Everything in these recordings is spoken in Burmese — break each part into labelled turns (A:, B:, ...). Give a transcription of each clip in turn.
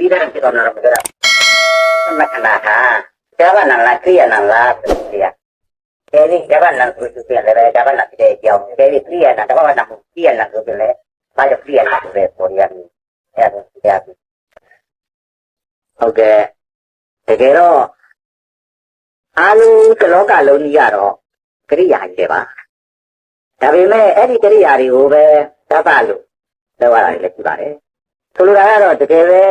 A: ပြီးတော့ဖြစ်သွားတာတော့မကြတာမခဏဟာဇာဘနာလာကိယနာလာပြရအဲဒီဇာဘနာကိုသူပြတယ်ဇာဘနာတဲ့ကြောင်းအဲဒီကိယနာတဘာဝနာမှုကိယနာကိုပြလဲဘာကြောင့်ကိယနာကိုပဲပေါ်ရမယ်အဲဒါတရားဟုတ်ကဲ့တကယ်တော့အားလုံးကလောကလုံးကြီးကတော့ကရိယာကြီးတွေပါဒါပေမဲ့အဲ့ဒီကရိယာတွေကိုပဲသတ်ပါလို့လောက်ရတာလည်းရှိပါတယ် ဆိုလိုတာကတော့တကယ်ပဲ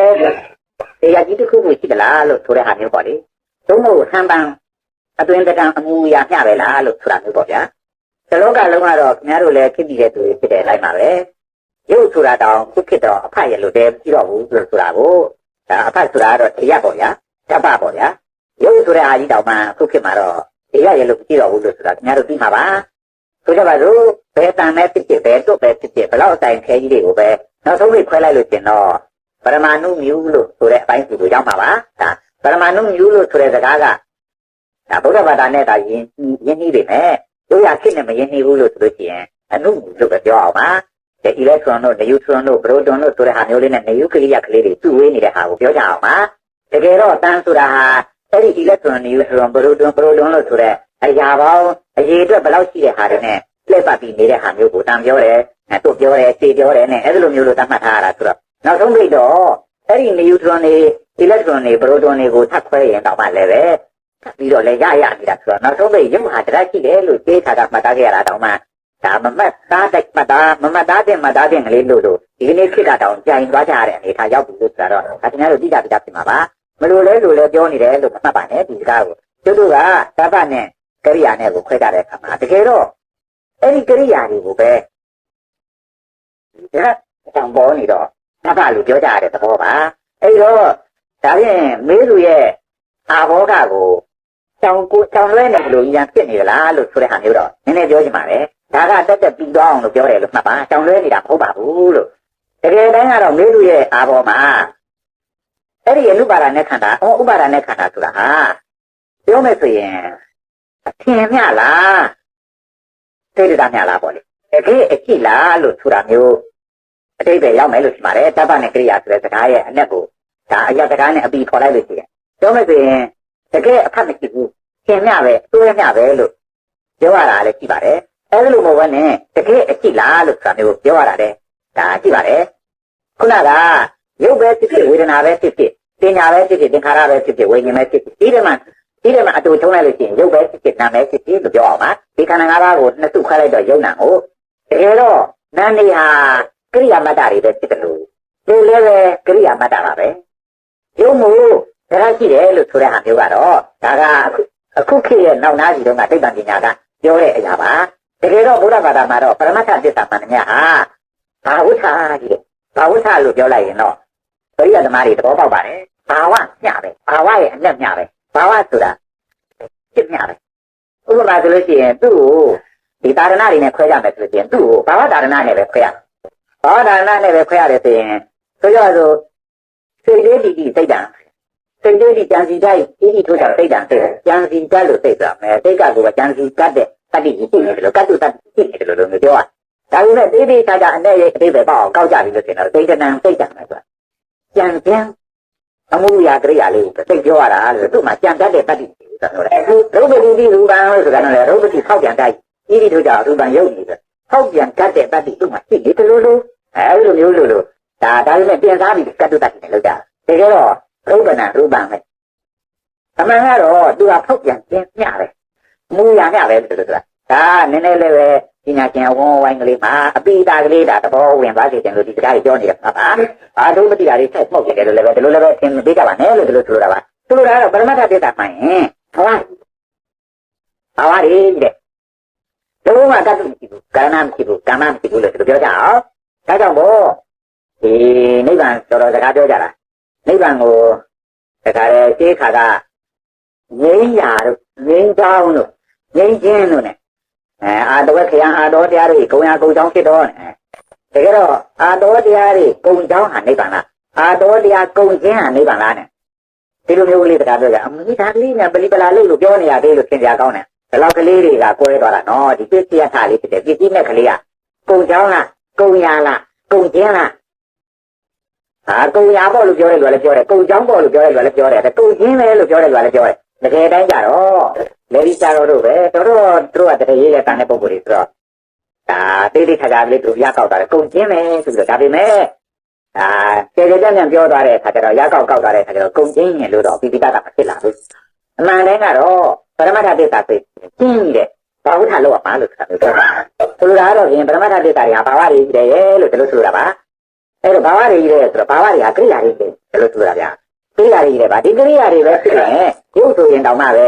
A: တရားကြီးတစ်ခုကိုရှိသလားလို့ဆိုတဲ့ဟာမျိုးပေါ့လေသုံးဖို့ဟန်ပန်အတွင်တကံအမူအရာမျှပဲလားလို့ဆိုတာမျိုးပေါ့ဗျာဒီလောကလုံးကတော့ခင်ဗျားတို့လည်းဖြစ်ပြီးတဲ့သူတွေဖြစ်တဲ့အတိုင်းပါပဲရုပ်ဆိုတာတောင်ခုဖြစ်တော့အဖရလို့တည်းပြီးတော့ဘူးလို့ဆိုတာကိုဒါအဖဆိုတာကတော့တရားပေါ့ဗျာတပ္ပပေါ့ဗျာရုပ်ဆိုတဲ့အာကြီးတောင်မှခုဖြစ်မှာတော့တရားရလို့ပြီးတော့ဘူးလို့ဆိုတာခင်ဗျားတို့သိမှာပါဆိုကြပါစို့ဘယ်တန်မဲ့ဖြစ်ဖြစ်ဘယ်တွတ်ပဲဖြစ်ဖြစ်ဘလောက်အတိုင်းခဲကြီးတွေကိုပဲ နောက်ဆုံးပြီးခွဲလိုက်လို့ရှင်တော့ပရမဏုမြူလို့ဆိုတဲ့အပိုင်းစီကိုရောက်မှာပါဒါပရမဏုမြူလို့ဆိုတဲ့စကားကဒါဗုဒ္ဓဘာသာနဲ့ဒါယဉ်ယဉ်နှီးပေမဲ့တို့ရဖြစ်နေမယဉ်နှီးဘူးလို့ဆိုလို့ရှိရင်အနုမြူလို့ပဲပြောအောင်ပါဒီ electron တို့ neutron တို့ proton တို့ဆိုတဲ့ဟာမျိုးလေးနဲ့ nuclear ကလေးတွေစုဝေးနေတဲ့ဟာကိုပြောကြအောင်ပါတကယ်တော့တန်းဆိုတာဟာအဲ့ဒီ electron neutron proton proton လို့ဆိုတဲ့အရာပေါင်းအရေးအတွက်ဘယ်လောက်ရှိတဲ့ဟာတွေနဲ့ လက်ပတ်ပြီးနေတဲ့ဟာမျိုးကိုတန်ပြောတယ်အဲတို့ပြောတယ်ခြေပြောတယ်နဲ့အဲ့ဒီလိုမျိုးလို့သတ်မှတ်ထားရတာဆိုတော့နောက်ဆုံးပြတော့အဲ့ဒီ neutron တွေ electron တွေ proton တွေကိုထပ်ခွဲရင်တော့မှလည်းပဲထပ်ပြီးတော့လည်းရရနေတာဆိုတော့နောက်ဆုံးပြရုပ်ဟာတရားရှိတယ်လို့သိခါကမှတ်သားခဲ့ရတာတော့မှဒါမမတ်သားတဲ့မှတ်သားမမတ်သားတဲ့မှတ်သားတဲ့ကလေးလို့လို့ဒီကနေ့ဖြစ်တာတောင်ကြိုင်သွားကြရတဲ့အနေထားရောက်ပြီလို့ဆိုတော့ဒါခင်ဗျားတို့သိကြပြကြပြင်ပါပါမလို့လဲလို့လည်းပြောနေတယ်လို့မှတ်ပါနဲ့ဒီစကားကိုတို့တို့ကသဗ္ဗနဲ့ကရိယာနဲ့ကိုခွဲကြတဲ့အခါမှာတကယ်တော့ အဲ့ဒီကရိယာတွေကိုပဲဒါတောင်ပေါ်နေတော့သဗ္ဗလို့ပြောကြရတဲ့သဘောပါအဲ့တော့ဒါဖြင့်မေးသူရဲ့အာဘောဂကိုတောင်ကိုတောင်လွဲနေလို့ရန်ဖြစ်နေသလားလို့ဆိုတဲ့ဟာမျိုးတော့နည်းနည်းပြောချင်ပါတယ်ဒါကတက်တက်ပြီးတော့အောင်လို့ပြောတယ်လို့မှတ်ပါတောင်လွဲနေတာမဟုတ်ပါဘူးလို့တကယ်တမ်းကတော့မေးသူရဲ့အာဘောမှာအဲ့ဒီအနုပါဒနဲ့ခန္ဓာဩဥပါဒနဲ့ခန္ဓာဆိုတာဟာပြောမယ်ဆိုရင်အထင်မြလား သိတဲ့တာမြလားပေါ့လေတကယ်အကြည့်လားလို့ဆိုတာမျိုးအတိတ်ပဲရောက်မယ်လို့ရှိပါတယ်တပ္ပနဲ့ကရိယာဆိုတဲ့စကားရဲ့အ내ကိုဒါအရာစကားနဲ့အပီခေါ်လိုက်လို့ရှိရင်ပြောမယ်ဆိုရင်တကယ်အဖတ်မရှိဘူးထင်မြပဲတွေးမြပဲလို့ပြောရတာလည်းရှိပါတယ်အဲ့လိုမဟုတ်ဘဲနဲ့တကယ်အကြည့်လားလို့ဆိုတာမျိုးပြောရတာလေဒါရှိပါတယ်ခုနကရုပ်ပဲဖြစ်ဖြစ်ဝေဒနာပဲဖြစ်ဖြစ်ပညာပဲဖြစ်ဖြစ်သင်္ခါရပဲဖြစ်ဖြစ်ဝိညာဉ်ပဲဖြစ်ဖြစ်ဒီထဲမှာ ဒီထဲမှာအတူထုံးလိုက်လို့ရှိရင်ရုပ်ပဲဖြစ်ဖြစ်နာမ်ပဲဖြစ်ဖြစ်လို့ပြောအောင်ပါဒီခန္ဓာ၅ပါးကိုနှစ်စုခွဲလိုက်တော့ယုံနာကိုတကယ်တော့နာမ်နေဟာကရိယာမတ္တတွေပဲဖြစ်တယ်လို့ဒီလည်းပဲကရိယာမတ္တပါပဲယုံမှုဒါရှိတယ်လို့ဆိုတဲ့ဟာမျိုးကတော့ဒါကအခုခေတ်ရဲ့နောက်နားစီတုန်းကသိပ္ပံပညာကပြောတဲ့အရာပါတကယ်တော့ဘုရားဘာသာမှာတော့ပရမတ္ထသစ္စာမှန်တယ်ဟာဘာဝဋ္ဌာကြီးဘာဝဋ္ဌာလို့ပြောလိုက်ရင်တော့ပရိယသမားတွေသဘောပေါက်ပါတယ်ဘာဝမျှပဲဘာဝရဲ့အလက်မျှပဲ ဘာဝဆိုတာဖြစ်မျှပဲဥပမာဆိုလို့ရှိရင်သူ့ကိုဒီတာရဏတွေနဲ့ခွဲကြမယ်ဆိုလို့ရှိရင်သူ့ကိုဘာဝတာရဏနဲ့ပဲခွဲရဘာဝတာရဏနဲ့ပဲခွဲရတယ်ဆိုရင်ဆိုကြဆိုစိတ်လေးတည်တည်စိတ်တံစိတ်လေးဒီကြံစီတိုင်းဤဤထိုးတာစိတ်တံစိတ်ကြံစီတတ်လို့စိတ်ဆိုတာမယ်စိတ်ကကိုပဲကြံစီတတ်တဲ့တတိကြီးရှိနေတယ်လို့ကတ္တုတတ်ရှိနေတယ်လို့လို့ပြောရဒါပေမဲ့တေးသေးချာချာအနေရဲ့အသေးပဲပေါ့အောင်ကောက်ကြပြီလို့ထင်တော့စိတ်တဏံစိတ်တံပဲဆိုတာကြံကြံ အမှုရာကရိယာလေးကိုသိပြောရတာလို့သူ့မှာကြံတတ်တဲ့တတိကြီးဆိုတာပြောတယ်ရုပ်ပတိတိရူပံလို့ဆိုတာလည်းရုပ်ပတိဖောက်ပြန်တိုက်ဤဤထိုးတာရူပံရုပ်နေတယ်ဖောက်ပြန်တတ်တဲ့တတိသူ့မှာရှိနေတယ်လို့လို့အဲလိုမျိုးလို့လို့ဒါဒါပေမဲ့ပြင်စားပြီးကတ္တုတတ်တယ်လို့ကြာတကယ်တော့ရုပ်ပဏရူပံပဲအမှန်ကတော့သူကဖောက်ပြန်ပြင်မျှပဲမူရမျှပဲလို့ဆိုတာဒါနည်းနည်းလေးပဲ ပညာရှင်အဝန်းဝိုင်းကလေးမှာအပိတာကလေးဒါသဘောဝင်သွားစေတယ်လို့ဒီစကားကြီးပြောနေတယ်ပါပါအာတို့မတိတာတွေဆက်ပုတ်နေတယ်လို့လည်းပဲဒီလိုလည်းပဲသင်ပေးကြပါနဲ့လို့ဒီလိုဆိုလိုတာပါဆိုလိုတာကတော့ပရမတ္ထပြတ်တာမှန်ရင်ဟုတ်ပါဘာဝရည်တဲ့တို့ကတတ်မရှိဘူးကာဏမရှိဘူးကာမမရှိဘူးလို့ဒီလိုပြောကြအောင်ဒါကြောင့်မို့ဒီနိဗ္ဗာန်တော်တော်စကားပြောကြတာနိဗ္ဗာန်ကိုတခါလေရှင်းခါကငြိမ်းရာတို့ငြိမ်းချောင်းတို့ငြိမ်းချင်းတို့ ਨੇ အဲအာတော်ခရံအာတော်တရားတွေကုံရကုံချောင်းဖြစ်တော့တကယ်တော့အာတော်တရားတွေကုံချောင်းဟာနိဗ္ဗာန်လားအာတော်တရားကုံခြင်းဟာနိဗ္ဗာန်လား ਨੇ ဒီလိုမျိုးကလေးတရားပြောကြအမေဒါကလေးနဲ့ပလီပလာလို့လို့ပြောနေရသေးလို့သင်ကြကောင်းတယ်ဒီလောက်ကလေးတွေကကွဲသွားတာနော်ဒီပစ္စည်းထားလေးဖြစ်တယ်ပစ္စည်းနဲ့ကလေးကကုံချောင်းလားကုံရလားကုံခြင်းလားဟာကုံရပေါ့လို့ပြောတယ်လူကလည်းပြောတယ်ကုံချောင်းပေါ့လို့ပြောတယ်လူကလည်းပြောတယ်ကုံချင်းပဲလို့ပြောတယ်လူကလည်းပြောတယ်တကယ်တိုင်းကြတော့ လေဒီကြတော့တို့ပဲတော်တော်တို့ကတကယ်ရေးရတဲ့ပုံကိုယ်တွေဆိုတော့ဒါတိတိခါခါလေးတို့ရကောက်တာလေကုံချင်းပဲဆိုပြီးတော့ဒါပေမဲ့အာကျေကျေပြန့်ပြန့်ပြောသွားတဲ့အခါကျတော့ရကောက်ကောက်သွားတဲ့အခါကျတော့ကုံချင်းရင်လို့တော့ပိပိတတာမဖြစ်လာဘူးအမှန်တည်းကတော့ပရမတ္ထသစ္စာသိကျင်းနေတဲ့ဘာဝဋ္ဌလောက်ပါလို့ဆိုတာပြောတာဆိုလိုတာကတော့ပြင်ပရမတ္ထသစ္စာတွေဟာဘာဝတွေကြီးတယ်လို့ဒီလိုဆိုတာပါအဲ့တော့ဘာဝတွေကြီးတဲ့ဆိုတော့ဘာဝတွေကကိရိယာတွေပဲလို့ဆိုတာဗျာကိရိယာတွေကြီးတယ်ဗျာဒီကိရိယာတွေပဲဖြစ်ရင်ရုပ်ဆိုရင်တောင်မှပဲ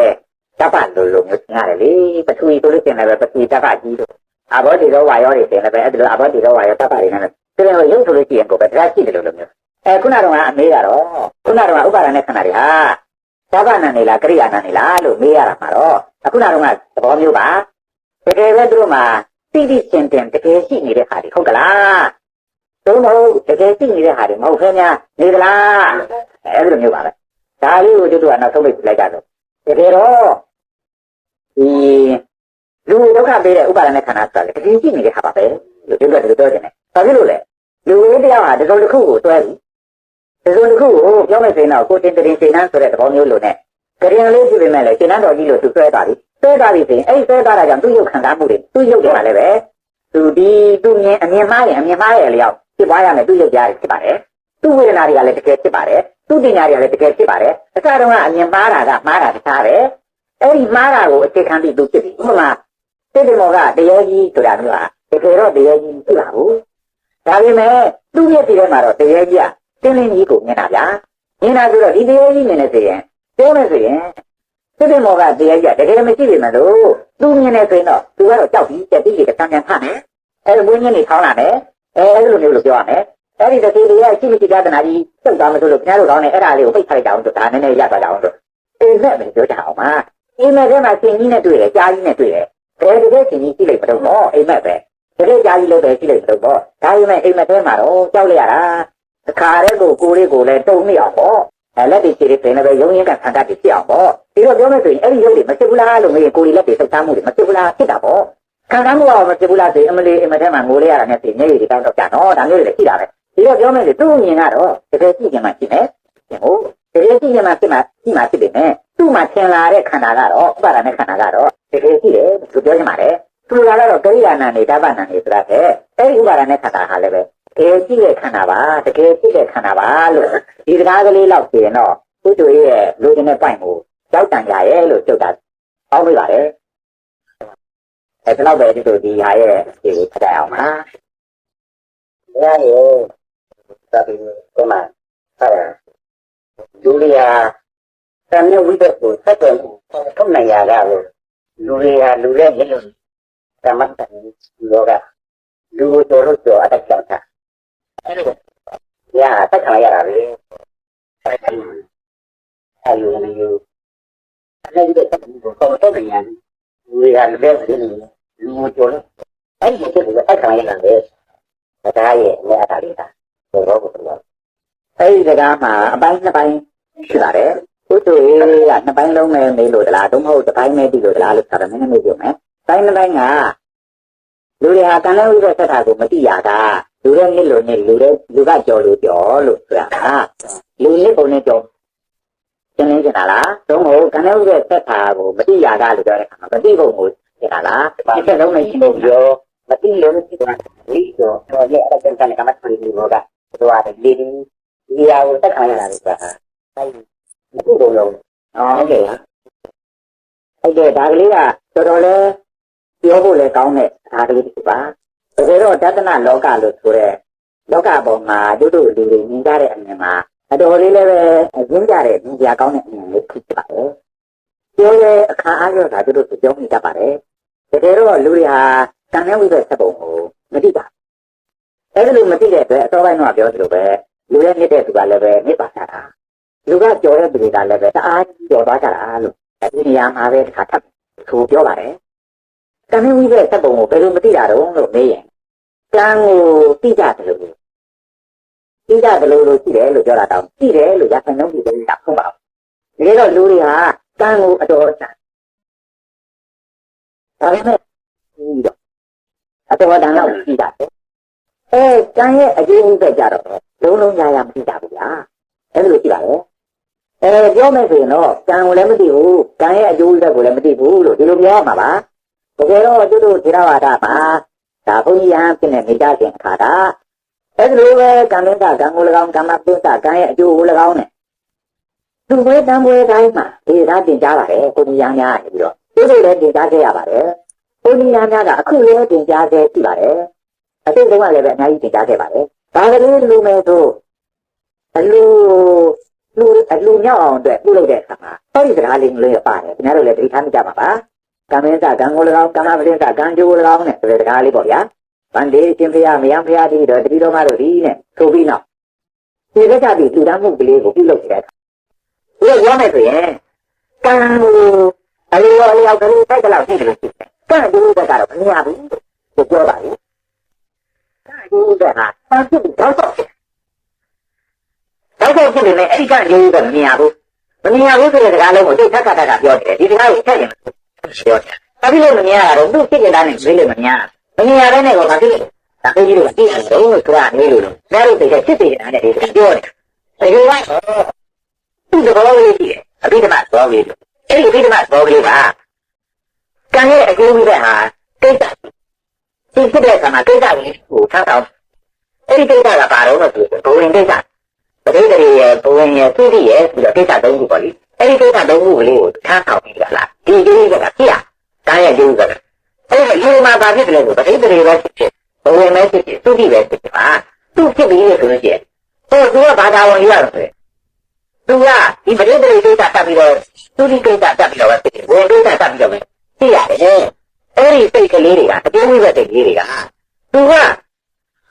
A: တပတ်လိုလိုမျိုးသင်ရတယ်လေပထဝီဆိုလို့ရှင်လည်းပဲပထဝီတပတ်ကြီးလို့အဘောတိရောဝါရောတွေသင်လည်းပဲအဲ့ဒါအဘောတိရောဝါရောတပတ်တွေနဲ့ဒီလိုရုပ်ဆိုလို့ရှိရင်ကိုပဲတရားရှိတယ်လို့လိုမျိုးအဲခုနကတော့အမေးကတော့ခုနကတော့ဥပါဒณะခန္ဓာတွေဟာသဗ္ဗနာနေလားကိရိယာနာနေလားလို့မေးရတာမှာတော့အခုနကတော့သဘောမျိုးပါတကယ်ပဲသူတို့မှာတိတိကျင်ကျင်တကယ်ရှိနေတဲ့ဟာတွေဟုတ်ကလားသုံးမဟုတ်တကယ်သိနေတဲ့ဟာတွေမဟုတ်ခင်ဗျာနေသလားအဲ့လိုမျိုးပါပဲဒါလေးကိုတို့ကနောက်ဆုံးပိတ်လိုက်ကြတော့တကယ်တော့ ဒီလူဒုက္ခပေးတဲ့ဥပါဒณะခန္ဓာဆိုတာလေတကယ်ရှိနေတဲ့ဟာပါပဲလို့တို့ကတို့ပြောတယ်ဘာဖြစ်လို့လဲလူဝိတရားဟာဒီလိုတစ်ခုကိုတွဲပြီးဒီလိုတစ်ခုကိုပြောမယ်ဆိုရင်တော့ကိုတင်တင်ရှင်နှန်းဆိုတဲ့သဘောမျိုးလို့ ਨੇ ကရင်လေးပြပေမဲ့လေရှင်နှန်းတော်ကြီးလို့သူတွဲတာပြီတွဲတာပြီဆိုရင်အဲ့ဒီတွဲတာကြောင့်သူ့ရုပ်ခံစားမှုတွေသူ့ရုပ်တွေမှာလည်းပဲသူဒီသူမြင်အမြင်မှားရင်အမြင်မှားရဲ့လျောက် ဖြစ်သွားရမယ်သူ့ရုပ်ကြားတွေဖြစ်ပါတယ်သူ့ဝေဒနာတွေကလည်းတကယ်ဖြစ်ပါတယ်သူ့ပညာတွေကလည်းတကယ်ဖြစ်ပါတယ်အစတုန်းကအမြင်မှားတာကမှားတာတခြားပဲ အဲ့ဒီမှားတာကိုအခြေခံပြီးသူဖြစ်ပြီးဥပမာစိတ်တမောကတရားကြီးဆိုတာမျိုးဟာတကယ်တော့တရားကြီးဖြစ်လာဘူးဒါပေမဲ့သူ့ရဲ့ဒီထဲမှာတော့တရားကြီးကတင်းလင်းကြီးကိုမြင်တာဗျာမြင်တာဆိုတော့ဒီတရားကြီးမြင်နေစေရင်ပြောမယ်ဆိုရင်စိတ်တမောကတရားကြီးကတကယ်မရှိပေမဲ့လို့သူမြင်နေဆိုရင်တော့သူကတော့ကြောက်ပြီးတက်ပြီးတကံပြန်ဖတ်မယ်အဲ့လိုမျိုးညနေထောင်းလာတယ်အဲအဲ့လိုမျိုးလို့ပြောရမယ်အဲ့ဒီတတိလေးရဲ့ရှိမရှိကြတဲ့နာကြီးစုတ်သွားမလို့လို့ခင်ဗျားတို့ကောင်းနေအဲ့ဒါလေးကိုပိတ်ထားလိုက်ကြအောင်တို့ဒါနည်းနည်းရသွားကြအောင်တို့အေးမဲ့ပဲပြောကြအောင်ပါ အိမ်မက်ထဲမှာရှင်ကြီးနဲ့တွေ့တယ်ကြားကြီးနဲ့တွေ့တယ်ဘယ်တကယ်ရှင်ကြီးရှိလိုက်မတော့ဘောအိမ်မက်ပဲတကယ်ကြားကြီးလည်းပဲရှိလိုက်မတော့ဘောဒါပေမဲ့အိမ်မက်ထဲမှာတော့ကြောက်လိုက်ရတာအခါတဲ့ကိုကိုလေးကိုလည်းတုံနေအောင်ပေါ့အဲလက်တွေခြေတွေပင်လည်းပဲရုံရင်းကခံတတ်ပြီးဖြစ်အောင်ပေါ့ဒီတော့ပြောမယ်ဆိုရင်အဲ့ဒီရုပ်တွေမဖြစ်ဘူးလားလို့မေးရင်ကိုလေးလက်တွေစုပ်သားမှုတွေမဖြစ်ဘူးလားဖြစ်တာပေါ့ခံစားမှုအောင်မဖြစ်ဘူးလားဆိုရင်အမလီအမထဲမှာငိုလေးရတာနဲ့ပြင်ညရည်တွေတောင်းတော့ကြနော်ဒါမျိုးတွေလည်းရှိတာပဲဒီတော့ပြောမယ်လေသူ့အမြင်ကတော့တကယ်ကြည့်ကြမှာရှိမယ်ဟုတ်တကယ်ကြည့်ကြမှာဖြစ်မှာရှိမှာဖြစ်တယ်နဲ့ သူ့မှာထင်လာတဲ့ခန္ဓာကတော့ဥပါဒနဲ့ခန္ဓာကတော့တကယ်ရှိတယ်သူပြောချင်ပါတယ်သူကတော့ကရိယာနာနေတပ္ပနာနေဆိုတာပဲအဲ့ဒီဥပါဒနဲ့ခန္ဓာဟာလည်းပဲတကယ်ကြည့်တဲ့ခန္ဓာပါတကယ်ကြည့်တဲ့ခန္ဓာပါလို့ဒီစကားကလေးလောက်ပြင်တော့သူတို့ရဲ့လူကျင်တဲ့ပိုင်ကိုကြောက်တန်ကြရဲ့လို့ကြုတ်တာအောက်မိပါတယ်အဲ့ဒါတော့ပဲဒီလိုဒီဟာရဲ့ဒီကိုဖတ်ရအောင်ပါ။ဒါရောသတိကမှဆက်ရဒူလီယာ တမ်းဝိဒတ်ကိုဆက်တယ်ထုံးနိုင်ရတာလို့လူတွေဟာလူရဲ့မျက်လုံးတမတ်တန်လောကလူကိုတော်လို့ကြောအတက်ကြောက်တာအဲ့လိုညာတက်ခံရတာလေအဲ့ဒီအဲ့လိုမျိုးအဲ့ဒီတက်ကိုတော့တော့ပြန်လူတွေကလည်းပဲလူလူကျော်လို့အဲ့ဒီကိစ္စကိုအဲ့ခံရတာလေဒါရဲ့အမေအတားလေးတာဘောတော့ဘောတော့အဲ့ဒီစကားမှာအပိုင်းနှစ်ပိုင်းရှိပါတယ် ဥတူရေးကနှစ်ပိုင်းလုံးနဲ့နေလို့တလားတော့မဟုတ်တစ်ပိုင်းနဲ့တည်လို့တလားလို့ဆိုတော့နည်းနည်းလေးပြောမယ်ပိုင်းနှစ်ပိုင်းကလူတွေဟာကံလည်းဥပ္ပဆက်တာကိုမတိရတာလူတွေနစ်လို့နစ်လူတွေလူကကြော်လို့ကြော်လို့ဆိုတာဟာလူနစ်ပုံနဲ့ကြော်ရှင်းလင်းကြတာလားသုံးဖို့ကံလည်းဥပ္ပဆက်တာကိုမတိရတာလို့ပြောတဲ့အခါမှာမတိဖို့ကိုကြတာလားဒီချက်လုံးနဲ့ရှင်းဖို့ပြောမတိလို့မရှိတာဒီတော့တော့ရဲ့အဲ့ဒါကံကံကမတ်ပြီးလို့ကသွားတယ်ဒီဒီရာကိုတက်ခံရတာလို့ဆိုတာ အဲ့ဒီမတိတော့လုံးအော်ဟုတ်ကဲ့ဟုတ်ကဲ့ဒါကလေးကတော်တော်လေးပြောဖို့လည်းကောင်းတဲ့ဒါကလေးတစ်ခုပါတကယ်တော့တသနာလောကလို့ဆိုရဲလောကပေါ်မှာတို့တို့လူတွေမြင်ကြတဲ့အမြင်မှာအတော်လေးလည်းပဲရင်းကြတဲ့မြင်ကြကောင်းတဲ့အမြင်လေးဖြစ်ပါတယ်ပြောရဲအခါအားရတာတို့တို့ပြောနေတတ်ပါတယ်တကယ်တော့လူတွေဟာတန်မြဝိပဲစက်ပုံကိုမသိပါအဲ့ဒါလိုမသိတဲ့အတွက်အစောပိုင်းတော့ပြောသလိုပဲလူရဲ့မြစ်တဲ့သူကလည်းပဲမြစ်ပါတာ လူကကြော်တဲ့သူတွေကလည်းပဲတအားကြော်သွားကြတာလို့ဒီနေရာမှာပဲတစ်ခါထပ်ဆိုပြောပါတယ်တန်မြဝိပဲစက်ပုံကိုဘယ်လိုမသိတာတော့လို့မေးရင်ကံကိုသိကြတယ်လို့သိကြတယ်လို့လို့ရှိတယ်လို့ပြောတာတော့သိတယ်လို့ရခိုင်နှုန်းပြည်တယ်တာဟုတ်ပါဘူးဒါတော့လူတွေဟာကံကိုအတော်ချာဒါပေမဲ့ဒီတော့အတော်တန်လောက်ရှိတာပဲအဲကံရဲ့အကျိုးဥပ္ပကြတော့လုံးလုံးညာညာမသိကြဘူးဗျာအဲ့လိုရှိပါလေ အဲပြောမယ်ဆိုရင်တော့ကံကိုလည်းမသိဘူးကံရဲ့အကျိုးဆက်ကိုလည်းမသိဘူးလို့ဒီလိုပြောရမှာပါတကယ်တော့ကျွတ်တို့ထေရဝါဒမှာဒါဘုန်းကြီးဟန်ဖြစ်နေမိကြခင်အခါတာအဲ့ဒီလိုပဲကံမင်းကကံကို၎င်းကမ္မပိစကံရဲ့အကျိုးကို၎င်းနဲ့သူပဲတံပွဲတိုင်းမှာဒီသာတင်ကြပါတယ်ကိုကြီးရန်များနေပြီးတော့ဒီလိုလည်းတင်ကြခဲ့ရပါတယ်ကိုကြီးရန်များကအခုလည်းတင်ကြခဲ့ရှိပါတယ်အစိတ်တုံးကလည်းပဲအများကြီးတင်ကြခဲ့ပါတယ်ဒါကလေးလူမဲ့ဆိုအလူ လူအလူမြောက်အောင်အတွက်ပြုလုပ်တဲ့အခါမှာဟောဒီစကားလေးလေးပါတယ်ခင်ဗျားတို့လည်းတတိထားမိကြပါပါကံမင်းကကံကို၎င်းကမ္မပတိကကံကြိုး၎င်းနဲ့ဆိုတဲ့စကားလေးပေါ့ဗျာဗန္ဒီရှင်ဖျားမယံဖျားတီးတော့တတိတော်မတို့ဒီနဲ့ဆိုပြီးနောက်ဒီလက်ချပြီးလူတန်းမှုကလေးကိုပြုလုပ်တဲ့အခါဒီလိုပြောမယ်ဆိုရင်ကံကိုအလျော်အလျော်ကလေးတိုက်ကြလောက်ရှိတယ်လို့ရှိတယ်ကံဒီဘက်ကတော့မမြင်ရဘူးလို့ပြောပါဘူးကံဒီဘက်ကတန်ဖြစ်တော့တော့ တော့တော့ဖြစ်နေတယ်အဲ့ဒီကံဒီဘက်မမြင်ရဘူးမမြင်ရဘူးဆိုတဲ့စကားလုံးကိုတိတ်ထက်ခါတက်ကပြောတယ်ဒီစကားကိုထည့်ရင်ပြောတယ်ဘာဖြစ်လို့မမြင်ရတာတော့သူ့ဖြစ်နေတာနဲ့ပြေးလို့မမြင်ရမမြင်ရတဲ့နဲ့ကဘာဖြစ်လဲဒါပေကြီးတို့ကတိတယ်တော့ဆိုတာနေလို့လို့ဒါတို့တိတ်ဖြစ်နေတာနဲ့ဒီပြောတယ်ဒီလိုကသူ့သဘောလေးကြည့်တယ်အဘိဓမ္မာသဘောလေးလို့အဲ့ဒီအဘိဓမ္မာသဘောလေးကကံရဲ့အကျိုးပဲဟာကိစ္စဒီဖြစ်တဲ့အခါမှာကိစ္စလေးကိုထားတော့အဲ့ဒီကိစ္စကဘာတော့လဲဆိုတော့ဘဝင်ကိစ္စ ပရိသေရဲ့ဘဝင်ရဲ့သူ့ရဲ့ပြီးတော့ကိစ္စသုံးခုပေါ့လေအဲ့ဒီကိစ္စသုံးခုကလေးကိုထားဆောင်ပြီးကြလားဒီကိစ္စကပြရကံရဲ့အကျိုးကအဲ့ဒီလူမှာဘာဖြစ်တယ်လဲဆိုပရိသေရဲ့ဖြစ်ဖြစ်ဘဝင်မဲ့ဖြစ်ဖြစ်သူ့ရဲ့ဖြစ်ဖြစ်ပါသူ့ဖြစ်ပြီးလို့ဆိုလို့ရှိရင်ဟိုသူကဘာသာဝင်ရတော့ဆိုသူကဒီပရိသေကိစ္စတက်ပြီးတော့သူဒီကိစ္စတက်ပြီးတော့ပဲဖြစ်တယ်ဝင်ကိစ္စတက်ပြီးတော့ပဲသိရတယ်အဲ့ဒီစိတ်ကလေးတွေကအကျိုးဝိဘတ်စိတ်ကလေးတွေကသူက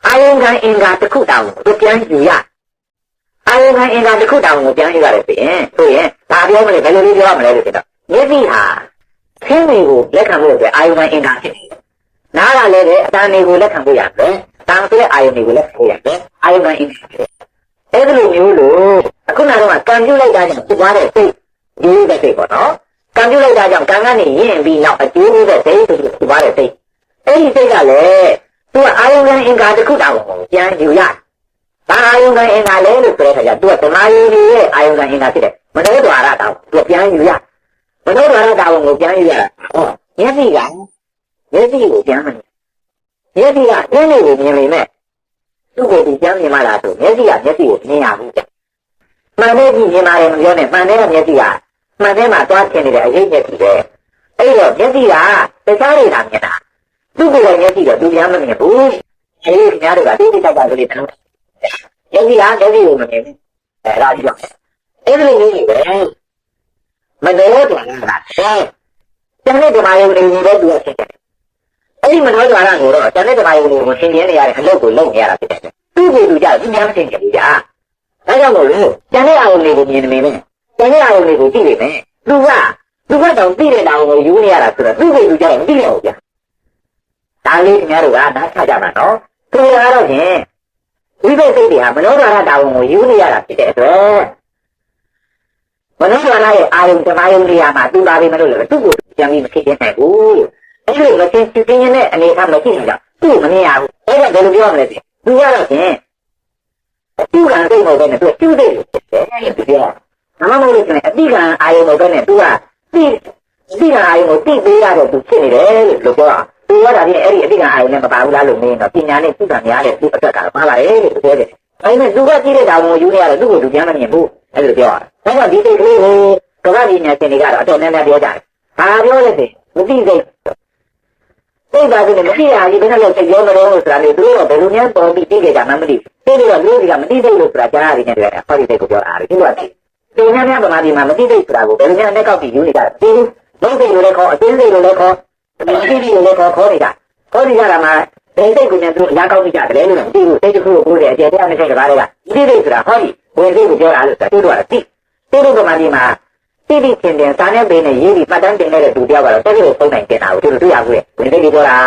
A: အာယုံခံအင်္ဂါတစ်ခုတောင်ကိုပြန်ယူရ အာယုံခံအင်္ဂါတစ်ခုတောင်ကိုပြန်ယူရတယ်ဆိုရင်ဆိုရင်ဒါပြောမလဲဘယ်လိုလေးပြောရမလဲလို့ဖြစ်တော့မျက်စိဟာခင်းတွေကိုလက်ခံဖို့အတွက်အာယုံခံအင်္ဂါဖြစ်တယ်နားကလည်းပဲအတန်တွေကိုလက်ခံဖို့ရတယ်တန်ဆိုတဲ့အာယုံတွေကိုလက်ခံဖို့ရတယ်အာယုံခံအင်္ဂါဖြစ်တယ်အဲ့ဒီလိုမျိုးလို့အခုနကတော့ကံပြုတ်လိုက်တာကြောင့်ဖြစ်သွားတဲ့စိတ်ဒီလိုပဲစိတ်ပေါ့နော်ကံပြုတ်လိုက်တာကြောင့်ကံကနေရင်ပြီးနောက်အကျိုးတဲ့စိတ်ဆိုပြီးဖြစ်သွားတဲ့စိတ်အဲ့ဒီစိတ်ကလည်းသူကအာယုံခံအင်္ဂါတစ်ခုတောင်ကိုပြန်ယူရ ဘာအာယုံခံအင်္ဂါလဲလို့ဆိုတဲ့အခါကျသူကဓမ္မယုံကြီးရဲ့အာယုံခံအင်္ဂါဖြစ်တဲ့မနောဒွါရတောင်သူကပြန်ယူရမနောဒွါရတောင်ကိုပြန်ယူရဟောမျက်စိကမျက်စိကိုပြန်မနေမျက်စိကမျက်နှာကိုမြင်နေမဲ့သူ့ကိုဒီပြန်မြင်မှလားဆိုမျက်စိကမျက်စိကိုမြင်ရဘူးမှန်တဲ့ကြည့်မြင်ပါတယ်မပြောနဲ့မှန်တဲ့မျက်စိကမှန်တဲ့မှာသွားထင်နေတဲ့အရေးမျက်စိပဲအဲ့တော့မျက်စိကတခြားနေတာမြင်တာသူ့ကိုယ်ကမျက်စိတော့သူပြန်မမြင်ဘူးအဲ့ဒီခင်ဗျားတို့ကတိတိကျကျလေးတလုံး မျက်စိကမျက်စိကိုမမြင်ဘူးအဲ့ဒါကြည့်တော့အဲ့ဒီလိုမျိုးပဲမနောတော်ကဆဲကျန်တဲ့ဓမ္မယုံတွေကိုတော့သူကသိတယ်အဲ့ဒီမနောတော်ကိုတော့ကျန်တဲ့ဓမ္မယုံတွေကိုသင်ပြနေရတဲ့အလုပ်ကိုလုပ်နေရတာဖြစ်တယ်သူ့ကိုယ်သူကြသူများမသိကြဘူးကြာဒါကြောင့်မို့လို့ကျန်တဲ့အာယုံတွေကိုမြင်နေမယ်ကျန်တဲ့အာယုံတွေကိုသိနေမယ်သူကသူကတော့သိတဲ့တောင်ကိုယူနေရတာဆိုတော့သူ့ကိုယ်သူကြတော့မသိရဘူးကြာဒါလေးခင်ဗျားတို့ကနားချကြမှာနော်သူကတော့ဖြင့် ဝိပဿနာတွေဟာမနောဒွါရတာဝန်ကိုယူနေရတာဖြစ်တဲ့အတွက်မနောဒွါရရဲ့အာယုံဓမ္မယုံတွေဟာသူပါပြီမလို့လေသူ့ကိုပြန်ပြီးမဖြစ်နိုင်ဘူးအဲ့ဒီမသိသိင်းရဲ့အနေအထားမရှိဘူးကြောင့်သူ့မမြင်ရဘူးအဲ့ဒါဘယ်လိုပြောရမလဲသူကတော့ဖြင့်သူကသိမဟုတ်တဲ့သူကျူးသိတယ်တဲ့သူပြောမမမို့လို့ဆိုရင်အတိကံအာယုံမဟုတ်တဲ့သူကသိသိကံအာယုံကိုသိပေးရတော့သူဖြစ်နေတယ်လို့ပြောတာ သူကဒါဖြင့်အဲ့ဒီအတိကံအာယုံနဲ့မပါဘူးလားလို့မင်းတော့ပညာနဲ့သိတာများတဲ့သူအသက်ကတော့ပါလာတယ်လို့ပြောတယ်အဲ့ဒါသူကသိတဲ့တောင်ကိုယူနေရတော့သူ့ကိုသူပြန်မမြင်ဘူးအဲ့လိုပြောတာဒါကြောင့်ဒီစိတ်ကလေးကိုကမ္ဘာပညာရှင်တွေကတော့အတော်များများပြောကြတယ်ဘာပြောလဲဆိုမသိစိတ်သိပါဘူးလေမသိရဘူးဘယ်နဲ့လို့စိတ်ပြောမလို့ဆိုတာလေသူတို့ကဘယ်လိုများပေါ်ပြီးသိကြကြမှမသိဘူးသိလို့ကလူတွေကမသိသိလို့ဆိုတာကြားရတယ်နဲ့တည်းဟောဒီစိတ်ကိုပြောတာလေသူကသိသူများများဗမာပြည်မှာမသိသိဆိုတာကိုဘယ်လိုများနဲ့ကောက်ပြီးယူနေကြတယ်သိဘူးလုံးစိတ်လိုလည်းခေါ်အသိစိတ်လိုလည်းခေါ် မသိသိလိုလည်းခေါ်ခေါ်နေတာခေါ်နေကြတာမှာဘယ်စိတ်ကိုလည်းသူအလားကောက်ကြတယ်လေလို့မသိဘူးစိတ်တစ်ခုကိုပိုးတယ်အကျေတရားနဲ့စိတ်ကဘာတွေကသိသိဆိုတာဟောဒီဝင်စိတ်ကိုပြောတာလို့ဆိုတာသူတို့ကသိသူတို့ဗမာပြည်မှာတိတိကျင်ကျင်စာနဲ့ပေးနေရေးပြီးပတ်တန်းတင်နေတဲ့သူတယောက်ကတော့တက်ပြီးဖုန်းနိုင်တင်တာကိုသူတို့တွေ့ရဘူးလေဝင်စိတ်ကိုပြောတာ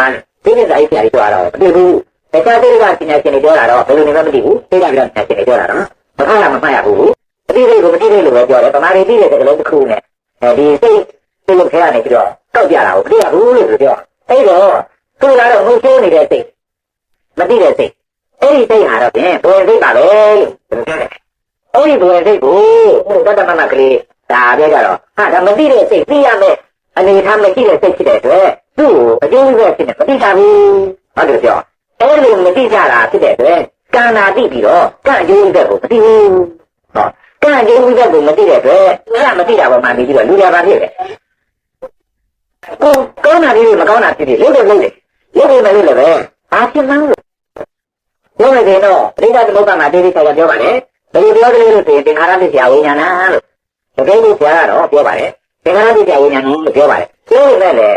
A: သိတဲ့စာရေးဆရာကြီးပြောတာတော့မသိဘူးတခြားသိတဲ့ကပညာရှင်တွေပြောတာတော့ဘယ်လိုနေမှမသိဘူးသိတာပြီးတော့ပညာရှင်တွေပြောတာတော့မဖတ်ရမမှတ်ရဘူးအတိစိတ်ကိုမတိစိတ်လို့ပဲပြောတယ်ဗမာပြည်သိတဲ့စကားလုံးတစ်ခုနဲ့အဲဒီစိတ်စိတ်လို့ခဲရနေပြီးတော့ ကောက်ပြတာကိုမသိရဘူးလို့ပြောအဲ့တော့သူကတော့မှုချိုးနေတဲ့စိတ်မသိတဲ့စိတ်အဲ့ဒီစိတ်ဟာတော့ဖြင့်ဘယ်စိတ်ပါပဲလို့ပြောတယ်အဲ့ဒီဘယ်စိတ်ကိုတတ္တမမကလေးဒါပြောကြတော့ဟာဒါမသိတဲ့စိတ်သိရမယ်အနေထားမရှိတဲ့စိတ်ဖြစ်တဲ့အတွက်သူ့ကိုအကျိုးပဲဖြစ်နေမသိတာဘူးဟုတ်တယ်ပြောအဲ့လိုမသိကြတာဖြစ်တဲ့အတွက်ကံနာသိပြီးတော့ကံအကျိုးပဲကိုမသိဘူးဟောကံအကျိုးပဲကိုမသိတဲ့အတွက်ကံမသိတာပေါ်မှာပြီးတော့လူရပါဖြစ်တယ် ကိုကောင်းတာလေးမကောင်းတာဖြစ်ဖြစ်လို့လို့လို့လေလို့လို့လည်းလည်းပဲဘာဖြစ်မှန်းလို့ပြောမယ်ဆိုရင်တော့ပရိသတ်သမုပ္ပါမှာတိတိကျကျပြောပါလေဘယ်လိုပြောကလေးလို့ဆိုရင်သင်္ခါရပစ္စယဝိညာဏလို့တကယ်လို့ဆရာကတော့ပြောပါတယ်သင်္ခါရပစ္စယဝိညာဏလို့ပြောပါတယ်ပြောရမယ်လေ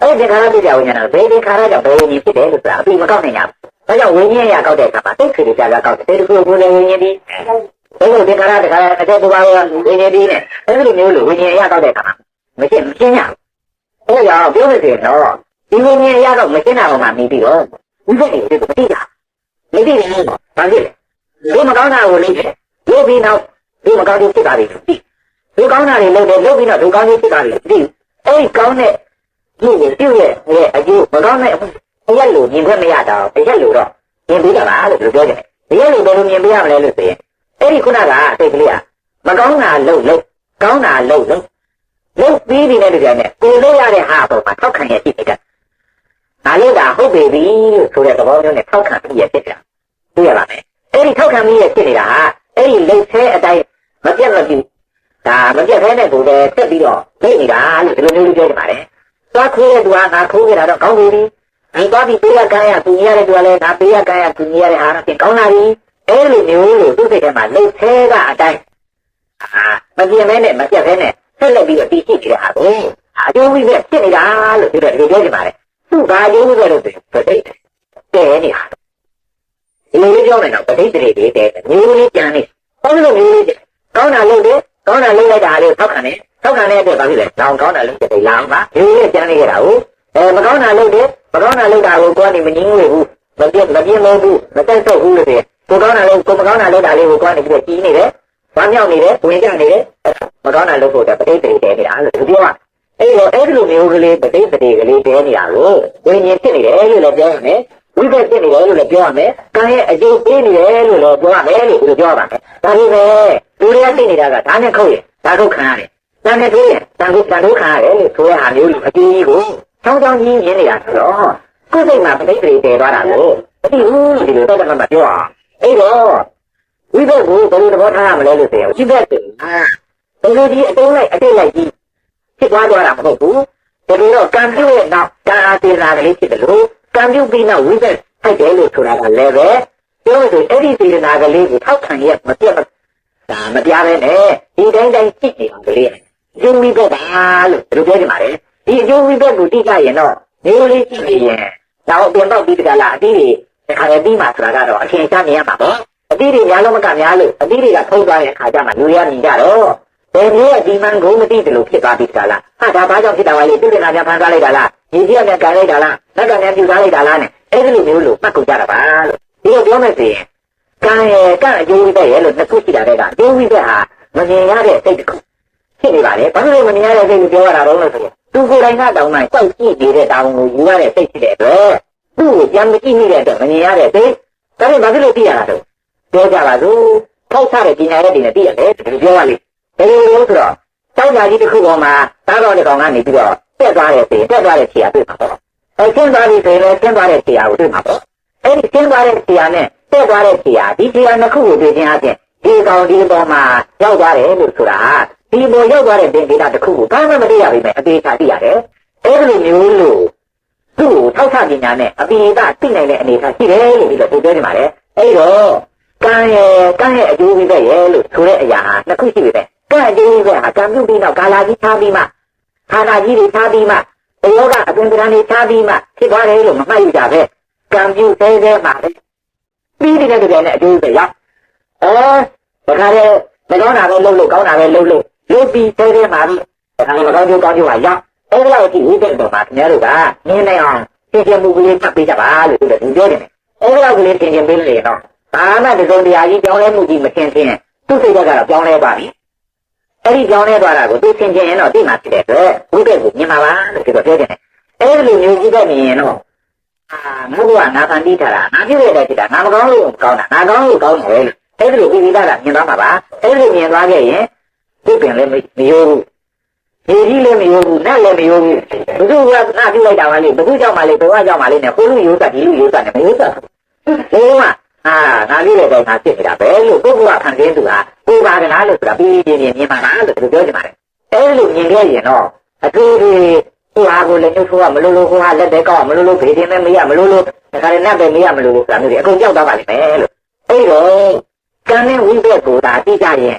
A: အဲ့ဒီသင်္ခါရပစ္စယဝိညာဏဘယ်သင်္ခါရကြောင့်ဘယ်ဝိညာဉ်ဖြစ်တယ်လို့ဆိုတာအပြီးမကောက်နိုင်ကြဘူးဒါကြောင့်ဝိညာဉ်ရကောက်တဲ့အခါမှာသိခေတ္တကြာကြာကောက်တယ်ဒီတစ်ခုကိုလည်းဝိညာဉ်ဒီဘယ်လိုသင်္ခါရတခါအတဲ့ဘဝကဝိညာဉ်ဒီနဲ့အဲ့ဒီလိုမျိုးလို့ဝိညာဉ်ရကောက်တဲ့အခါမှာမရှင်းမရှင်းရဘူး အဲ့ဒါကြောင့်ပြောမယ်ဆိုရင်တော့ဒီဝိညာဉ်ရတော့မရှင်းတာပေါ်မှာမြည်ပြီးတော့ဥပဒေတွေကိုမသိတာမသိတယ်လို့ဘာဖြစ်လဲဒီမကောင်းတာကိုလိမ့်တယ်ဒီပြီးနောက်ဒီမကောင်းတဲ့ဖြစ်တာတွေသိဒီကောင်းတာတွေလုပ်တယ်လုပ်ပြီးတော့ဒီကောင်းတဲ့ဖြစ်တာတွေသိအဲ့ဒီကောင်းတဲ့ဒီကိုပြုတ်ရဲ့ရဲ့အကျိုးမကောင်းတဲ့အရက်လို့မြင်ခွင့်မရတော့အရက်လို့တော့မြင်ပြီးတာပါလို့ပြောကြတယ်အရက်လို့ဘယ်လိုမြင်ပြရမလဲလို့ဆိုရင်အဲ့ဒီခုနကစိတ်ကလေးကမကောင်းတာလုပ်လုပ်ကောင်းတာလုပ်လုပ် လုပ်ပြီးပြီနဲ့တကယ်နဲ့ကိုလို့ရတဲ့ဟာပေါ်မှာထောက်ခံရရှိတယ်။ဒါလို့ဒါဟုတ်ပေပြီလို့ဆိုတဲ့သဘောမျိုးနဲ့ထောက်ခံပြီးရဖြစ်တာ။တွေ့ရပါမယ်။အဲ့ဒီထောက်ခံပြီးရဖြစ်နေတာဟာအဲ့ဒီလက်သေးအတိုင်းမပြတ်မပြတ်ဒါမပြတ်သေးတဲ့ကိုယ်ပဲတက်ပြီးတော့နေနေတာလို့ဒီလိုမျိုးပြောကြပါလေ။သွားခိုးတဲ့သူကငါခိုးကြတာတော့ကောင်းပြီ။ဒီသွားပြီးပေးရကမ်းရသူရတဲ့သူကလည်းငါပေးရကမ်းရသူရတဲ့အားဖြင့်ကောင်းလာပြီ။အဲ့လိုမျိုးလို့သူ့စိတ်ထဲမှာလက်သေးကအတိုင်းအာမပြတ်မဲနဲ့မပြတ်သေးနဲ့ ဆက်လက်ပြီးတော့တည်ရှိနေတဲ့ဟာကိုအကျိုးဝိပဲဖြစ်နေတာလို့ဒီလိုပြောကြပါလေ။သူ့ဘာကျိုးဝိပဲလို့ဆိုပဋိတဲနေတာဒီလိုလေးပြောနေတော့ပဋိတရေတွေတဲ့မျိုးလေးပြန်နေဘာလို့မျိုးလေးကောင်းတာလုပ်တယ်ကောင်းတာလုပ်လိုက်တာလေးထောက်ခံတယ်ထောက်ခံတဲ့အတွက်ဘာဖြစ်လဲတောင်းကောင်းတာလုပ်တယ်လောင်ပါမျိုးလေးပြန်နေကြတာဟုတ်အဲမကောင်းတာလုပ်တယ်မကောင်းတာလုပ်တာကိုကိုယ်ကနေမငြင်းဝေဘူးမပြတ်မပြင်းလို့ဘူးမတက်ဆုပ်ဘူးလို့ဆိုရင်ကိုကောင်းတာလုပ်ကိုမကောင်းတာလုပ်တာလေးကိုကိုယ်ကနေပြီးတော့ကြီးနေတယ်။ ဘာမြောက်နေတယ်ဝင်ကြနေတယ်မကောင်းတာလုပ်ဖို့တပဋိတရေတဲနေတာလို့ပြောရအဲ့တော့အဲ့ဒီလိုမျိုးကလေးပဋိတရေကလေးတဲနေတာကိုဝိညာဉ်ဖြစ်နေတယ်လို့လည်းပြောရမယ်ဝိပဿနာဖြစ်နေတယ်လို့လည်းပြောရမယ်။ကံရဲ့အကျိုးပေးနေတယ်လို့လည်းပြောရမယ်လို့ဒီလိုပြောရပါမယ်။ဒါပေမဲ့လူတွေကသိနေတာကဒါနဲ့ခုတ်ရင်ဒါဒုက္ခရတယ်။ဒါနဲ့သိရင်ဒါကိုဒါဒုက္ခရတယ်လို့ဆိုရဟာမျိုးလို့အကျိုးကြီးကိုချောင်းချောင်းကြီးမြင်နေတာဆိုတော့ကိုယ်စိတ်မှာပဋိသေတည်သွားတာကိုမသိဘူးဒီလိုတော့မှမပြောအောင်။အဲ့တော့ ဝိပဿနာကိုဘယ်လိုသဘောထားရမလဲလို့ဆိုရင်ဝိပဿနာဘယ်လိုဒီအတုံးလိုက်အတိတ်လိုက်ကြီးဖြစ်သွားကြတာမဟုတ်ဘူး။ဒီလိုတော့ကံပြုတ်ရဲ့နောက်ကံအာသေနာကလေးဖြစ်တယ်လို့ကံပြုတ်ပြီးနောက်ဝိသက်ထိုက်တယ်လို့ဆိုတာကလည်းပဲပြောလို့ဆိုအဲ့ဒီစေတနာကလေးကိုထောက်ခံရမပြတ်ဒါမပြပဲနဲ့ဒီတိုင်းတိုင်းကြည့်နေအောင်ကလေးယုံဝိသက်ပါလို့ဒီလိုပြောနေပါလေဒီယုံဝိသက်ကိုတိကျရင်တော့မျိုးလေးကြည့်နေရင်တော့ပြန်တော့ပြီးတကလားအတိတွေတခါတည်းပြီးမှဆိုတာကတော့အထင်ရှားမြင်ရမှာပေါ့ အတိတွေများလို့မကများလို့အတိတွေကထုံးသွားတဲ့အခါကျမှလူတွေကမြင်ကြတော့ဘယ်မျိုးဒီမှန်ကိုမသိတယ်လို့ဖြစ်သွားပြီတကလားဟာဒါဘာကြောင့်ဖြစ်တာလဲသူတွေကများဖန်သွားလိုက်တာလားဒီကြီးကများကန်လိုက်တာလားလက်ကများပြူသွားလိုက်တာလားနဲ့အဲ့ဒီလိုမျိုးလို့မှတ်ကုန်ကြတာပါလို့ဒီလိုပြောမယ်ဆိုရင်ကံရဲ့ကံအကျိုးဝိသက်ရဲ့လို့နှစ်ခုရှိတာတဲ့ကအကျိုးဝိသက်ဟာမမြင်ရတဲ့စိတ်တစ်ခုဖြစ်နေပါလေဘာလို့မမြင်ရတဲ့စိတ်ကိုပြောရတာတော့လို့ဆိုရင်သူကိုယ်တိုင်ကတောင်းမှကြောက်ကြည့်နေတဲ့တောင်းကိုယူရတဲ့စိတ်ဖြစ်တဲ့အတွက်သူ့ကိုပြန်မကြည့်မိတဲ့အတွက်မမြင်ရတဲ့စိတ်ဒါနဲ့ဘာဖြစ်လို့သိရတာတော့ ပြောကြပါစို့ထောက်ထားတဲ့ပညာရဲ့တည်နဲ့သိရတယ်ဒီလိုပြောရလိမ့်ဘယ်လိုလဲဆိုတော့တောင်းညာကြီးတစ်ခုပေါ်မှာတားတော်တဲ့ကောင်ကနေပြီးတော့တက်သွားတဲ့စိတ်တက်သွားတဲ့ခြေရာတွေ့မှာပေါ့အဲဆင်းသွားပြီဆိုရင်လည်းဆင်းသွားတဲ့ခြေရာကိုတွေ့မှာပေါ့အဲ့ဒီဆင်းသွားတဲ့ခြေရာနဲ့တက်သွားတဲ့ခြေရာဒီခြေရာနှစ်ခုကိုတွေ့ခြင်းအပြင်ဒီကောင်ဒီပေါ်မှာရောက်သွားတယ်လို့ဆိုတာဒီပေါ်ရောက်သွားတဲ့ဒင်ဒေတာတစ်ခုကိုဘာမှမသိရပါဘူးအသေးချာသိရတယ်အဲ့ဒီလိုမျိုးလို့သူ့ကိုထောက်ချပညာနဲ့အပိဓာသိနိုင်တဲ့အနေအထားရှိတယ်လို့ပြီးတော့သူပြောနေပါတယ်အဲ့တော့ ကံရဲ့ကံရဲ့အကျိုးပေးတဲ့ရဲ့လို့ဆိုတဲ့အရာဟာနှစ်ခုရှိပြီပဲကံအကျိုးပေးတဲ့ဟာကံပြုတ်ပြီးတော့ကာလာကြီးထားပြီးမှဌာနကြီးတွေထားပြီးမှအယောဂအပင်ပဒံတွေထားပြီးမှဖြစ်သွားတယ်လို့မမှတ်ယူကြပဲကံပြုတ်သေးသေးမှပဲပြီးနေတဲ့တကယ်နဲ့အကျိုးပဲရောက်အဲဒါကြတဲ့မကောင်းတာပဲလုပ်လို့ကောင်းတာပဲလုပ်လို့လုပ်ပြီးသေးသေးမှပြီဒါကလည်းမကောင်းကျိုးကောင်းကျိုးကရောက်အဲ့ဒါကိုကြည့်ဦးတဲ့တော့မှခင်ဗျားတို့ကနင်းနေအောင်သိချင်မှုကလေးဖတ်ပေးကြပါလို့သူပြောတယ်အဲ့ဒါကလေးသင်ကျင်ပေးလို့ရတော့ ဘာမှတစုံတရာကြီးပြောင်းလဲမှုကြီးမထင်ထင်သူ့စိတ်ကတော့ပြောင်းလဲပါပြီအဲ့ဒီပြောင်းလဲသွားတာကိုသူသင်ကျင်ရင်တော့သိမှဖြစ်တဲ့အတွက်ဘုဒ္ဓကိုမြင်ပါပါလို့သူပြောတယ်အဲ့ဒီလိုမျိုးကြည့်တဲ့မြင်ရင်တော့အာငါကငါဖန်တီးထားတာငါပြည့်ရတဲ့ဖြစ်တာငါမကောင်းလို့ကောင်းတာငါကောင်းလို့ကောင်းတယ်လို့အဲ့ဒီလိုပြီးပြီးသားတာမြင်သွားမှာပါအဲ့ဒီမြင်သွားခဲ့ရင်ဒီပင်လည်းမရိုးဘူးဒီကြီးလည်းမရိုးဘူးနတ်လည်းမရိုးဘူးဘုသူကငါပြုလိုက်တာပါလေဘုသူကြောင့်ပါလေဘဝကြောင့်ပါလေနဲ့ကိုလူရိုးတာဒီလူရိုးတာနဲ့မရိုးတာဒီက အာငါပြည့်ရတဲ့ငါဖြစ်နေတာပဲလို့ကိုကခံရင်းသူဟာကိုပါကလားလို့ဆိုတာပြီးပြီးမြင်မြင်မှာပါလို့သူပြောချင်ပါတယ်အဲ့ဒီလိုမြင်ခဲ့ရင်တော့အတူတူဟိုဟာကိုလည်းညှို့ထိုးကမလို့လို့ဟိုဟာလက်ပဲကောက်မလို့လို့ဖေးတင်မဲမရမလို့လို့ဒါကြတဲ့နတ်ပဲမရမလို့လို့ဆိုတာမျိုးတွေအကုန်ကြောက်သွားပါလိမ့်မယ်လို့အဲ့တော့ကံနဲ့ဝိဘက်ကိုဒါတိကြရင်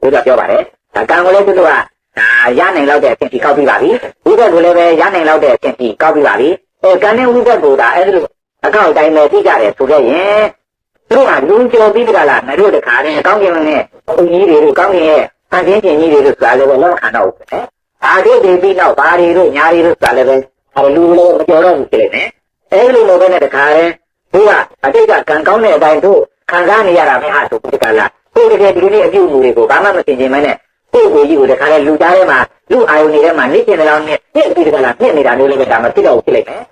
A: ဘုရားပြောပါတယ်ဒါကံကိုလည်းသူတို့ကဒါရနိုင်လောက်တဲ့အဖြစ်ကြီးကောက်ပြီးပါပြီဝိဘက်ကိုလည်းပဲရနိုင်လောက်တဲ့အဖြစ်ကြီးကောက်ပြီးပါပြီအဲကံနဲ့ဝိဘက်ကိုဒါအဲ့ဒီလိုအကောင့်တိုင်းပဲတိကြတယ်ဆိုခဲ့ရင်သူ တို့ကလူကျော်ပြီးတကလားငါတို့တခါတည်းအကောင်းကင်နဲ့အုံကြီးတွေတို့ကောင်းကင်ရဲ့အချင်းချင်းကြီးတွေတို့ဆိုတာလည်းလက်ခံတော့ဘူးပဲအာဒီဒီပြီးတော့ဘာတွေတို့ညာတွေတို့ဆိုတာလည်းပဲအဲလူလည်းမကြော်တော့ဘူးဖြစ်နေတယ်အဲ့လိုလိုပဲနဲ့တခါတည်းသူကအတိတ်ကကံကောင်းတဲ့အတိုင်းတို့ခံစားနေရတာပဲဟာဆိုဒီကလာကိုယ်တကယ်ဒီနေ့အပြုအမူတွေကိုဘာမှမသိချင်မဲနဲ့ကိုယ်ကိုယ်ကြီးကိုတခါတည်းလူသားထဲမှာလူအာယုန်တွေထဲမှာနေကျင်တဲ့လောက်နဲ့ပြည့်ပြီးတကလာပြည့်နေတာမျိုးလည်းပဲဒါမှဖြစ်တော့ဖြစ်လိုက်မယ်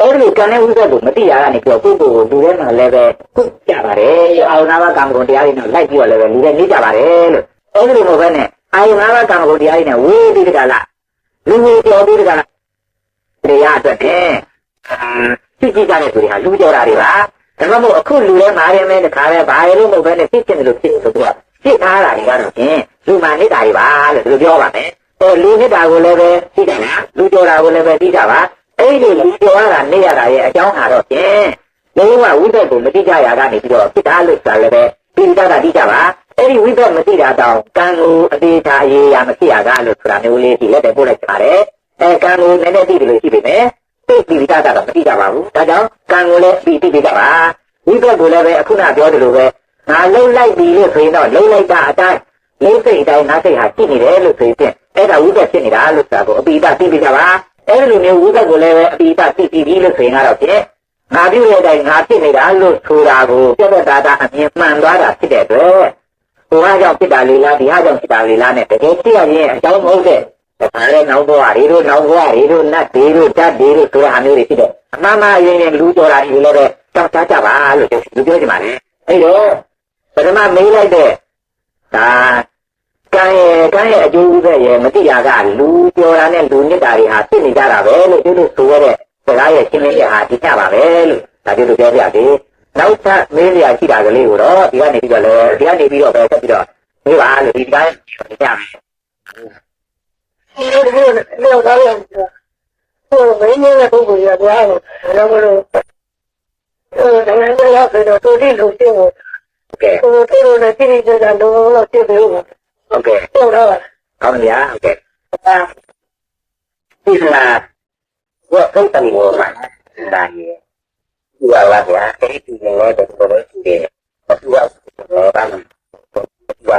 A: အဲ့ဒီကံနဲ့ဥစ္စာကိုမတိရတာနေပြီးတော့ကိုယ့်ကိုယ်ကိုလူထဲမှာလည်းပဲကုကြပါတယ်အာယုန်နာမကံကုန်တရားတွေနဲ့လိုက်ပြီးတော့လည်းပဲလူထဲနေကြပါတယ်လို့အဲ့ဒီလိုပဲနဲ့အာယုန်နာမကံကုန်တရားတွေနဲ့ဝေးပြီးတကလာလူကြီးပြောပြီးတကလာတရားအတွက်တဲ့ကြည့်ကြည့်ကြတဲ့သူတွေဟာလူကြော်တာတွေပါဒါမှမဟုတ်အခုလူထဲမှာရဲမဲတခါလဲဘာရဲလို့မဟုတ်ဘဲနဲ့ဖြစ်ဖြစ်လို့ဖြစ်ဆိုတော့ဖြစ်ထားတာတွေကတော့ဖြင့်လူမှနေတာတွေပါလို့သူပြောပါမယ်။အဲလူနေတာကိုလည်းပဲသိတယ်လားလူကြော်တာကိုလည်းပဲသိကြပါ အဲ့ဒီလူကြော်ရတာနေရတာရဲ့အကြောင်းဟာတော့ဖြင့်လုံးဝဝိသက်ကိုမသိကြရတာနေပြီးတော့ဖြစ်တာလို့ဆိုတာလည်းပဲသိကြတာသိကြပါအဲ့ဒီဝိသက်မသိတာတောင်ကံကိုအသေးချာအရေးရမဖြစ်ရတာလို့ဆိုတာမျိုးလေးဒီလက်တွေပို့လိုက်ပါတယ်။အဲကံကိုနည်းနည်းသိတယ်လို့ရှိပြီမယ်။သိပြီးသားတာတော့မသိကြပါဘူး။ဒါကြောင့်ကံကိုလည်းပြီးပြီးကြပါဝိသက်ကိုလည်းပဲအခုနပြောသလိုပဲငါလုံးလိုက်ပြီလို့ဆိုရင်တော့လုံးလိုက်တာအတိုင်းလေးစိတ်အတိုင်းငါစိတ်ဟာရှိနေတယ်လို့ဆိုရင်အဲ့ဒါဝိသက်ဖြစ်နေတာလို့ဆိုတာကိုအပိဒသိပြီးကြပါ အဲ့လိုမျိုးဝိသက်ကိုလည်းပဲအပိဒသိပြီးပြီလို့ဆိုရင်တော့ဖြင့်ငါပြုတဲ့အတိုင်းငါဖြစ်နေတာလို့ဆိုတာကိုပြတ်သက်သားသားအမြင်မှန်သွားတာဖြစ်တဲ့အတွက်ဟိုဟာကြောင့်ဖြစ်တာလေလားဒီဟာကြောင့်ဖြစ်တာလေလားနဲ့တကယ်ဖြစ်ရရင်အကြောင်းမဟုတ်တဲ့ဒါလည်းနောက်ဘဝတွေတို့နောက်ဘဝတွေတို့နတ်တွေတို့ဓာတ်တွေတို့ဆိုတဲ့အမျိုးတွေဖြစ်တဲ့အမှန်မှန်ရင်ရင်လူတော်တာတွေလည်းပဲတောက်ကြပါလို့လူပြောချင်ပါတယ်အဲ့တော့ပထမမေးလိုက်တဲ့ဒါ ကံရဲ့ကံရဲ့အကျိုးဥပ္ပရဲ့မတိရာကလူပြောတာနဲ့လူနစ်တာတွေဟာဖြစ်နေကြတာပဲလို့သူတို့ဆိုရတဲ့စကားရဲ့ရှင်းလင်းချက်ဟာဒီကြပါပဲလို့ဒါပြောလို့ပြောပြတယ်နောက်ထပ်မေးရရှိတာကလေးကိုတော့ဒီကနေပြီးတော့လေဒီကနေပြီးတော့ပဲဆက်ပြီးတော့မေးပါလို့ဒီတိုင်းပြမယ်
B: ဒီလိုဒီလိုလောက်သားရဟိုမင်းရဲ့ပုဂ္ဂိုလ်ရသွားတော့ဘာလို့လို့အဲဒါနဲ့ရောက်ပြီးတော့သူဒီလူချင်းကို
A: ကဲ
B: ဟိုသူတို့လည်းပြည်ပြည်ကြတော့လို့ပြည့်ပြီးတော့
A: ဟုတ်ကဲ့
B: ပြောတော့
A: Oke. Okay.
B: Turun.
A: Oh ya, oke. Okay. Nah, Bismillah. Gua punten gua mana? Nah, ya. Dua lah ya. Jadi dua dan dua itu ya. Dua, dua, dua, dua,